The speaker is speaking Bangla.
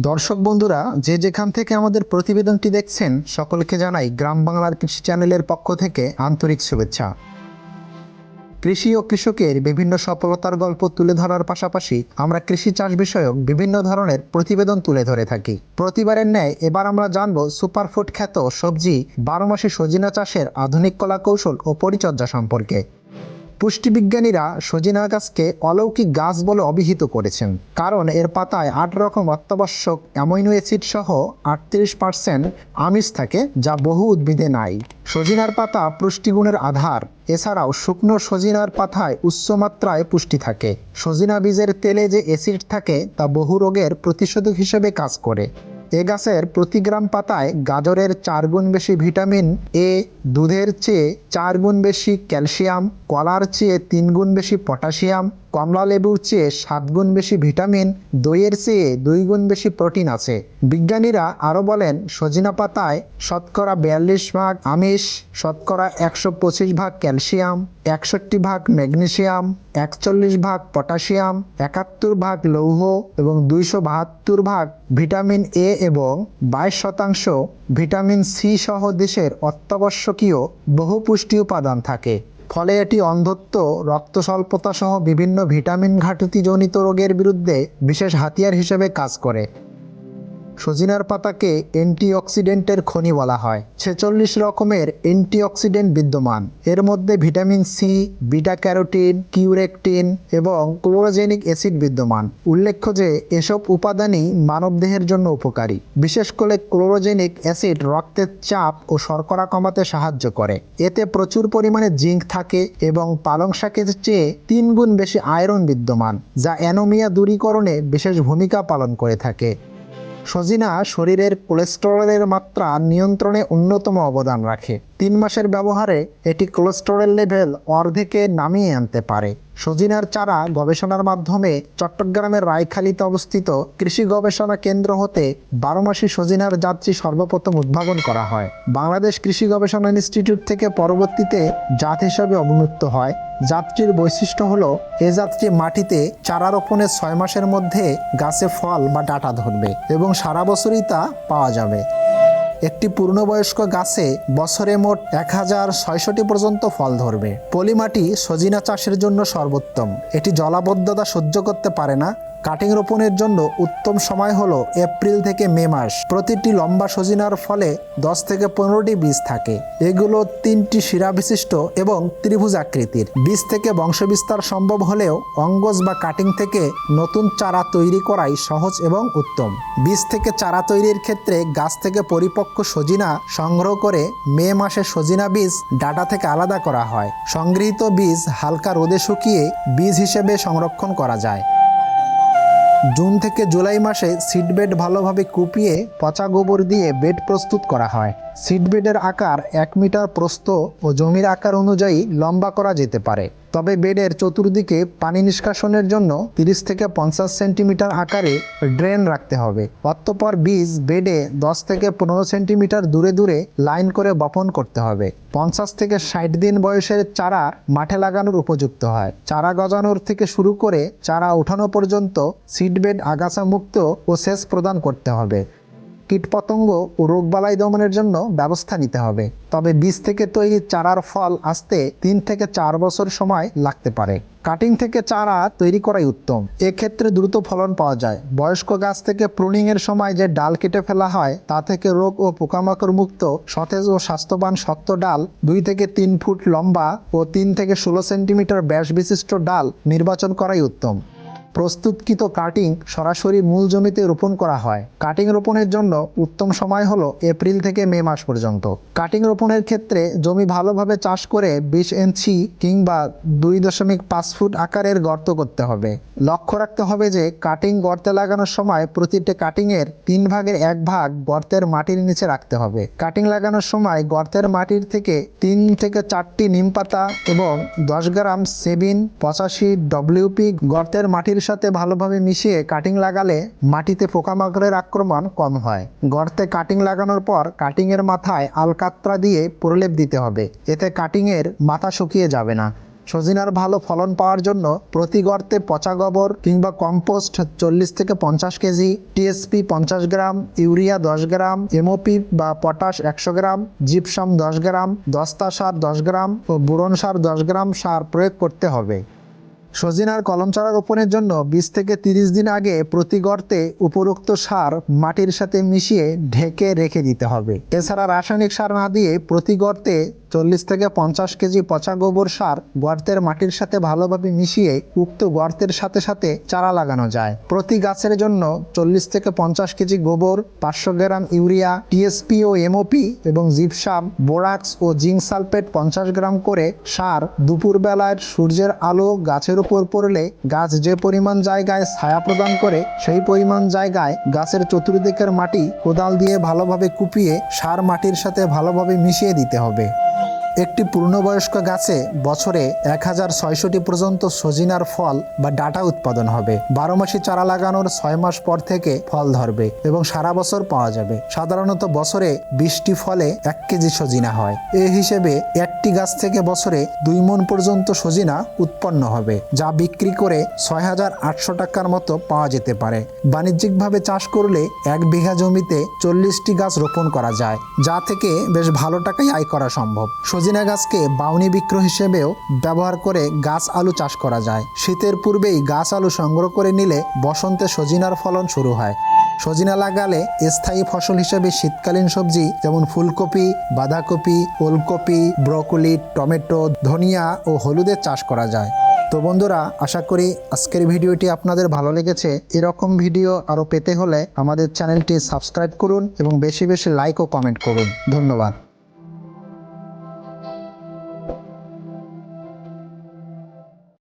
দর্শক বন্ধুরা, যে যেখান থেকে আমাদের প্রতিবেদনটি দেখছেন, সকলকে জানাই গ্রাম বাংলার কৃষি চ্যানেলের পক্ষ থেকে আন্তরিক শুভেচ্ছা। কৃষি ও কৃষকের বিভিন্ন সফলতার গল্প তুলে ধরার পাশাপাশি আমরা কৃষি চাষ বিষয়ক বিভিন্ন ধরনের প্রতিবেদন তুলে ধরে থাকি। প্রতিবারের ন্যায় এবার আমরা জানব সুপারফুড খ্যাত সবজি বারো মাসে সজিনা চাষের আধুনিক কলা কৌশল ও পরিচর্যা সম্পর্কে। পুষ্টিবিজ্ঞানীরা সজিনা গাছকে অলৌকিক গাছ বলে অভিহিত করেছেন। কারণ এর পাতায় আট রকম অত্যাবশ্যক অ্যামাইনো অ্যাসিড সহ আটত্রিশ পার্সেন্ট আমিষ থাকে যা বহু উদ্ভিদে নাই। সজিনার পাতা পুষ্টিগুণের আধার। এছাড়াও শুকনো সজিনার পাতায় উচ্চমাত্রায় পুষ্টি থাকে। সজিনা বীজের তেলে যে অ্যাসিড থাকে তা বহু রোগের প্রতিষেধক হিসেবে কাজ করে। এ গাছের প্রতি গ্রাম পাতায় গাজরের চারগুণ বেশি ভিটামিন এ, দুধের চেয়ে চারগুণ বেশি ক্যালসিয়াম, কলার চেয়ে তিনগুণ বেশি পটাশিয়াম কমলা লেবুর চেয়ে সাত গুণ বেশি ভিটামিন, দইয়ের চেয়ে দুই গুণ বেশি প্রোটিন আছে। বিজ্ঞানীরা আরও বলেন, সজিনা পাতায় শতকরা বিয়াল্লিশ ভাগ আমিষ, শতকরা একশো পঁচিশ ভাগ ক্যালসিয়াম, একষট্টি ভাগ ম্যাগনেশিয়াম একচল্লিশ ভাগ পটাশিয়াম, একাত্তর ভাগ লৌহ এবং দুইশো বাহাত্তর ভাগ ভিটামিন এ এবং বাইশ শতাংশ ভিটামিন সি সহ দেশের অত্যাবশ্যকীয় বহু পুষ্টি উপাদান থাকে। ফলে এটি অন্ধত্ব রক্তস্বল্পতাসহ বিভিন্ন ভিটামিন ঘাটতিজনিত রোগের বিরুদ্ধে বিশেষ হাতিয়ার হিসেবে কাজ করে। সজিনার পাতাকে অ্যান্টিঅক্সিডেন্টের খনি বলা হয়। ছেচল্লিশ রকমের অ্যান্টিঅক্সিডেন্ট বিদ্যমান। এর মধ্যে vitamin C, beta carotene, quercetin এবং ক্লোরোজেনিক অ্যাসিড বিদ্যমান। উল্লেখ্য যে, এসব উপাদানই মানবদেহের জন্য উপকারী। বিশেষ করে ক্লোরোজেনিক অ্যাসিড রক্তের চাপ ও শর্করা কমাতে সাহায্য করে। এতে প্রচুর পরিমাণে জিঙ্ক থাকে এবং পালং শাকের চেয়ে তিন গুণ বেশি আয়রন বিদ্যমান, যা অ্যানোমিয়া দূরীকরণে বিশেষ ভূমিকা পালন করে থাকে। সজিনা শরীরের কোলেস্টেরলের মাত্রা নিয়ন্ত্রণে অন্যতম অবদান রাখে। তিন মাসের ব্যবহারে এটি কোলেস্টেরল লেভেল অর্ধেকে নামিয়ে আনতে পারে। সজিনার চারা গবেষণার মাধ্যমে চট্টগ্রামের রায়খালীতে অবস্থিত কৃষি গবেষণা কেন্দ্র হতে বারোমাসি সজিনার যাত্রী সর্বপ্রথম উদ্ভাবন করা হয়। বাংলাদেশ কৃষি গবেষণা ইনস্টিটিউট থেকে পরবর্তীতে জাত হিসাবে অবমুক্ত হয়। যাত্রীর বৈশিষ্ট্য হল, এ যাত্রী মাটিতে চারা রোপণের ছয় মাসের মধ্যে গাছে ফল বা ডাটা ধরবে এবং সারা বছরই তা পাওয়া যাবে। একটি পূর্ণবয়স্ক গাছে বছরে মোট এক হাজার ছয়শটি পর্যন্ত ফল ধরবে। পলিমাটি সজিনা চাষের জন্য সর্বোত্তম। এটি জলাবদ্ধতা সহ্য করতে পারে না কাটিং রোপণের জন্য উত্তম সময় হলো এপ্রিল থেকে মে মাস। প্রতিটি লম্বা সজিনার ফলে দশ থেকে পনেরোটি বীজ থাকে। এগুলো তিনটি শিরা বিশিষ্ট এবং ত্রিভুজ আকৃতির। বীজ থেকে বংশবিস্তার সম্ভব হলেও অঙ্গজ বা কাটিং থেকে নতুন চারা তৈরি করাই সহজ এবং উত্তম। বীজ থেকে চারা তৈরির ক্ষেত্রে গাছ থেকে পরিপক্ক সজিনা সংগ্রহ করে মে মাসে সজিনা বীজ ডাটা থেকে আলাদা করা হয়। সংগৃহীত বীজ হালকা রোদে শুকিয়ে বীজ হিসেবে সংরক্ষণ করা যায়। জুন থেকে জুলাই মাসে সিডবেড ভালোভাবে কুপিয়ে পচা গোবর দিয়ে বেড প্রস্তুত করা হয়। সিডবেডের আকার এক মিটার প্রস্থ ও জমির আকার অনুযায়ী লম্বা করা যেতে পারে। তবে বেডের চতুর্দিকে পানি নিষ্কাশনের জন্য তিরিশ থেকে পঞ্চাশ সেন্টিমিটার আকারে ড্রেন রাখতে হবে। অতঃপর বীজ বেডে দশ থেকে পনেরো সেন্টিমিটার দূরে দূরে লাইন করে বপন করতে হবে। পঞ্চাশ থেকে ষাট দিন বয়সের চারা মাঠে লাগানোর উপযুক্ত হয়। চারা গজানোর থেকে শুরু করে চারা ওঠানো পর্যন্ত সিডবেড আগাছা মুক্ত ও সেচ প্রদান করতে হবে। কীটপতঙ্গ ও রোগবালাই দমনের জন্য ব্যবস্থা নিতে হবে। তবে বীজ থেকে তৈরি চারার ফল আসতে তিন থেকে চার বছর সময় লাগতে পারে। কাটিং থেকে চারা তৈরি করাই উত্তম। এক্ষেত্রে দ্রুত ফলন পাওয়া যায়। বয়স্ক গাছ থেকে প্রুনিংয়ের সময় যে ডাল কেটে ফেলা হয়, তা থেকে রোগ ও পোকামাকড় মুক্ত, সতেজ ও স্বাস্থ্যবান শক্ত ডাল দুই থেকে তিন ফুট লম্বা ও তিন থেকে ষোলো সেন্টিমিটার ব্যাস বিশিষ্ট ডাল নির্বাচন করাই উত্তম। প্রস্তুতকৃত কাটিং সরাসরি মূল জমিতে রোপণ করা হয়। কাটিং রোপণের জন্য উত্তম সময় হলো এপ্রিল থেকে মে মাস পর্যন্ত। কাটিং রোপণের ক্ষেত্রে জমি ভালোভাবে চাষ করে বিশ ইঞ্চি কিংবা দুই দশমিক পাঁচ ফুট আকারের গর্ত করতে হবে। লক্ষ্য রাখতে হবে যে কাটিং গর্তে লাগানোর সময় প্রতিটি কাটিংয়ের তিন ভাগের এক ভাগ গর্তের মাটির নিচে রাখতে হবে। কাটিং লাগানোর সময় গর্তের মাটির থেকে তিন থেকে চারটি নিম পাতা এবং দশ গ্রাম সেবিন, পঁচাশি ডব্লিউপি গর্তের মাটির সাথে ভালোভাবে মিশিয়ে কাটিং লাগালে মাটিতে পোকামাকড়ের আক্রমণ কম হয়। গর্তে কাটিং লাগানোর পর কাটিংয়ের মাথায় আলকাত্রা দিয়ে প্রলেপ দিতে হবে। এতে কাটিংয়ের মাথা শুকিয়ে যাবে না। সজিনার ভালো ফলন পাওয়ার জন্য প্রতি গর্তে পচা গোবর কিংবা কম্পোস্ট চল্লিশ থেকে পঞ্চাশ কেজি টিএসপি পঞ্চাশ গ্রাম, ইউরিয়া দশ গ্রাম এমওপি বা পটাশ একশো গ্রাম জিপসাম দশ গ্রাম, দস্তা সার দশ গ্রাম ও বুরন সার দশ গ্রাম সার প্রয়োগ করতে হবে। সজিনার কলম চারা রোপণের জন্য বিশ থেকে তিরিশ দিন আগে প্রতি গর্তে উপরোক্ত সার মাটির সাথে মিশিয়ে ঢেকে রেখে দিতে হবে। এছাড়া রাসায়নিক সার না দিয়ে প্রতি গর্তে চল্লিশ থেকে পঞ্চাশ কেজি পচা গোবর সার গর্তের মাটির সাথে ভালোভাবে মিশিয়ে উক্ত গর্তের সাথে সাথে চারা লাগানো যায়। প্রতি গাছের জন্য চল্লিশ থেকে পঞ্চাশ কেজি গোবর, পাঁচশো গ্রাম ইউরিয়া টিএসপি ও এমওপি এবং জিপসাম, বোরাক্স ও জিঙ্ক সালফেট পঞ্চাশ গ্রাম করে সার দুপুরবেলায় সূর্যের আলো গাছের উপর পড়লে গাছ যে পরিমাণ জায়গায় ছায়া প্রদান করে সেই পরিমাণ জায়গায় গাছের চতুর্দিকের মাটি কোদাল দিয়ে ভালোভাবে কুপিয়ে সার মাটির সাথে ভালোভাবে মিশিয়ে দিতে হবে। একটি পূর্ণবয়স্ক গাছে বছরে এক হাজার ছয়শটি পর্যন্ত সজিনার ফল বা ডাটা উৎপাদন হবে। বারো মাসি চারা লাগানোর ছয় মাস পর থেকে ফল ধরবে এবং সারা বছর পাওয়া যাবে। সাধারণত বছরে বিশটি ফলে এক কেজি সজিনা হয়। এ হিসেবে একটি গাছ থেকে বছরে দুই মন পর্যন্ত সজিনা উৎপন্ন হবে, যা বিক্রি করে ছয় হাজার আটশো টাকার মতো পাওয়া যেতে পারে। বাণিজ্যিকভাবে চাষ করলে এক বিঘা জমিতে চল্লিশটি গাছ রোপণ করা যায়, যা থেকে বেশ ভালো টাকাই আয় করা সম্ভব। সজিনা গাছকে বাউনি বৃক্ষ হিসেবেও ব্যবহার করে গাছ আলু চাষ করা যায়। শীতের পূর্বেই গাছ আলু সংগ্রহ করে নিলে বসন্তে সজিনার ফলন শুরু হয়। সজিনা লাগালে স্থায়ী ফসল হিসেবে শীতকালীন সবজি যেমন ফুলকপি, বাঁধাকপি, ওলকপি, ব্রকলি, টমেটো, ধনিয়া ও হলুদের চাষ করা যায়। তো বন্ধুরা, আশা করি আজকের ভিডিওটি আপনাদের ভালো লেগেছে। এরকম ভিডিও আরও পেতে হলে আমাদের চ্যানেলটি সাবস্ক্রাইব করুন এবং বেশি বেশি লাইক ও কমেন্ট করুন। ধন্যবাদ।